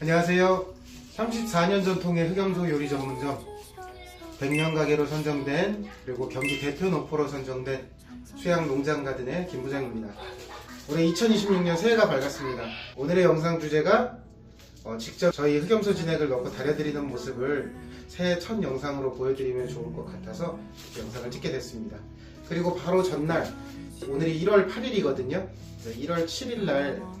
안녕하세요. 34년 전통의 흑염소 요리 전문점 100년 가게로 선정된 그리고 경기 대표 노포로 선정된 수양 농장 가든의 김 부장입니다. 올해 2026년 새해가 밝았습니다. 오늘의 영상 주제가 어, 직접 저희 흑염소 진액을 넣고 달여드리는 모습을 새해 첫 영상으로 보여드리면 좋을 것 같아서 영상을 찍게 됐습니다. 그리고 바로 전날 오늘이 1월 8일이거든요. 1월 7일 날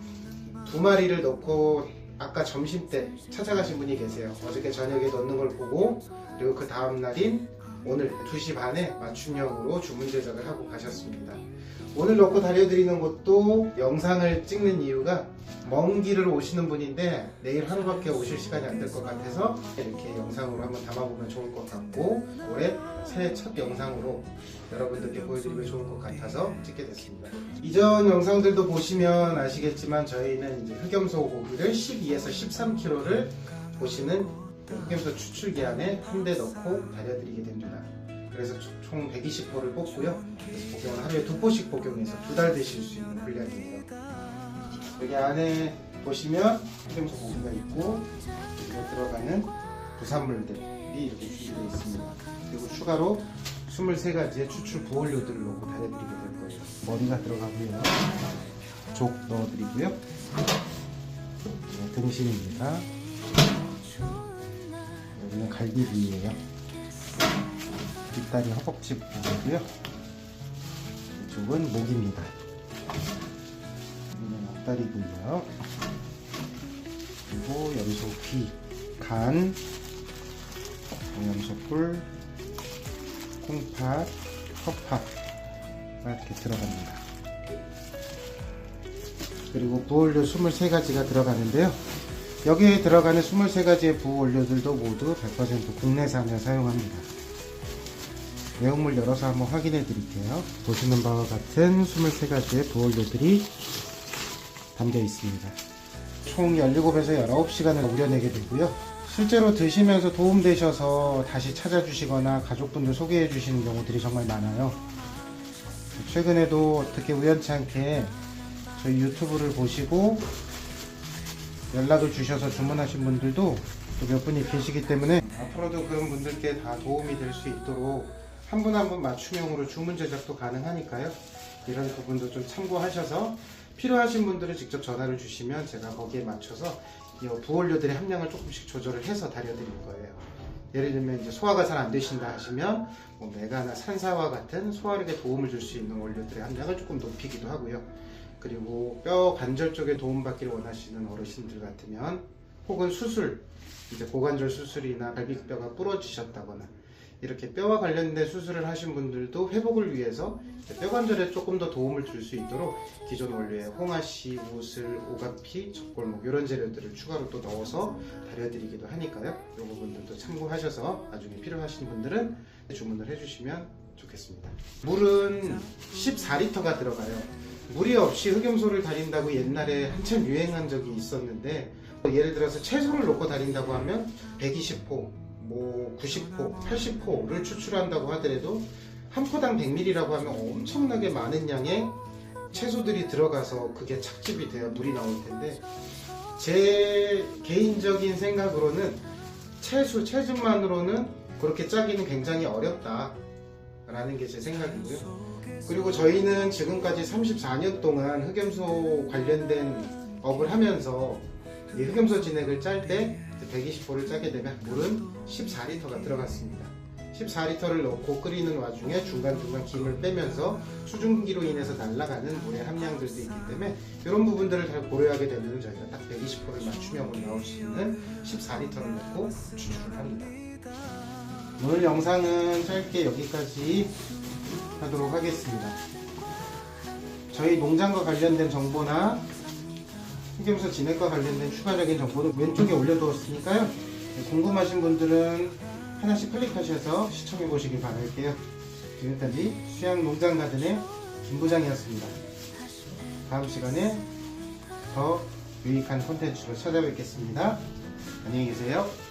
두 마리를 넣고 아까 점심 때 찾아가신 분이 계세요. 어저께 저녁에 넣는 걸 보고 그리고 그 다음 날인 오늘 2시 반에 맞춤형으로 주문 제작을 하고 가셨습니다. 오늘 넣고 달려드리는 것도 영상을 찍는 이유가 먼 길을 오시는 분인데 내일 하루밖에 오실 시간이 안 될 것 같아서 이렇게 영상으로 한번 담아보면 좋을 것 같고 올해 새해 첫 영상으로 여러분들께 보여드리면 좋을 것 같아서 찍게 됐습니다. 이전 영상들도 보시면 아시겠지만 저희는 흑염소 고기를 12에서 13kg를 보시는 그 흑염소 추출기 안에 한 대 넣고 달여드리게 됩니다. 그래서 총 120포를 뽑고요. 그래서 복용을 하루에 두 포씩 복용해서 두 달 드실 수 있는 분량이에요. 여기 안에 보시면 흑염소 고기가 있고 그리고 들어가는 부산물들이 이렇게 준비되어 있습니다. 그리고 추가로 23가지의 추출 부원료들을 넣고 달여드리게 될 거예요. 머리가 들어가고요. 족 넣어드리고요. 네, 등심입니다. 여기는 갈비부위예요. 뒷다리 허벅지 부분이고요. 이쪽은 목입니다. 여기는 앞다리고요. 그리고 염소 귀, 간, 양염소꿀, 콩팥, 컵팥 이렇게 들어갑니다. 그리고 부원료 23가지가 들어가는데요. 여기에 들어가는 23가지의 부원료들도 모두 100% 국내산을 사용합니다. 내용물 열어서 한번 확인해 드릴게요. 보시는 바와 같은 23가지의 부원료들이 담겨 있습니다. 총 17에서 19시간을 우려내게 되고요. 실제로 드시면서 도움되셔서 다시 찾아주시거나 가족분들 소개해 주시는 경우들이 정말 많아요. 최근에도 어떻게 우연치 않게 저희 유튜브를 보시고 연락을 주셔서 주문하신 분들도 또 몇 분이 계시기 때문에 앞으로도 그런 분들께 다 도움이 될 수 있도록 한 분 한 분 맞춤형으로 주문 제작도 가능하니까요. 이런 부분도 좀 참고하셔서 필요하신 분들은 직접 전화를 주시면 제가 거기에 맞춰서 이 부원료들의 함량을 조금씩 조절을 해서 달여드릴 거예요. 예를 들면 이제 소화가 잘 안 되신다 하시면 뭐 메가나 산사와 같은 소화력에 도움을 줄 수 있는 원료들의 함량을 조금 높이기도 하고요. 그리고 뼈 관절 쪽에 도움받기를 원하시는 어르신들 같으면 혹은 수술, 이제 고관절 수술이나 갈비뼈가 부러지셨다거나 이렇게 뼈와 관련된 수술을 하신 분들도 회복을 위해서 뼈 관절에 조금 더 도움을 줄 수 있도록 기존 원료에 홍아씨, 우슬, 오가피, 젖골목 이런 재료들을 추가로 또 넣어서 달여드리기도 하니까요. 이 부분들도 참고하셔서 나중에 필요하신 분들은 주문을 해주시면 좋겠습니다. 물은 14리터가 들어가요. 물이 없이 흑염소를 달인다고 옛날에 한참 유행한 적이 있었는데 예를 들어서 채소를 넣고 달인다고 하면 120호, 뭐 90호, 80호를 추출한다고 하더라도 한 포당 100ml라고 하면 엄청나게 많은 양의 채소들이 들어가서 그게 착즙이 돼야 물이 나올 텐데 제 개인적인 생각으로는 채소, 채즙만으로는 그렇게 짜기는 굉장히 어렵다 라는 게 제 생각이고요 그리고 저희는 지금까지 34년 동안 흑염소 관련된 업을 하면서 이 흑염소 진액을 짤 때 120호를 짜게 되면 물은 14리터가 들어갔습니다. 14리터를 넣고 끓이는 와중에 중간중간 김을 빼면서 수증기로 인해서 날아가는 물의 함량들도 있기 때문에 이런 부분들을 잘 고려하게 되면 저희가 딱 120호를 맞춤형으로 나올 수 있는 14리터를 넣고 추출을 합니다. 오늘 영상은 짧게 여기까지 하도록 하겠습니다. 저희 농장과 관련된 정보나 흑염소 진액과 관련된 추가적인 정보는 왼쪽에 올려두었으니까요. 네, 궁금하신 분들은 하나씩 클릭하셔서 시청해 보시길 바랄게요. 지금까지 수양 농장 가든의 김부장이었습니다. 다음 시간에 더 유익한 콘텐츠로 찾아뵙겠습니다. 안녕히 계세요.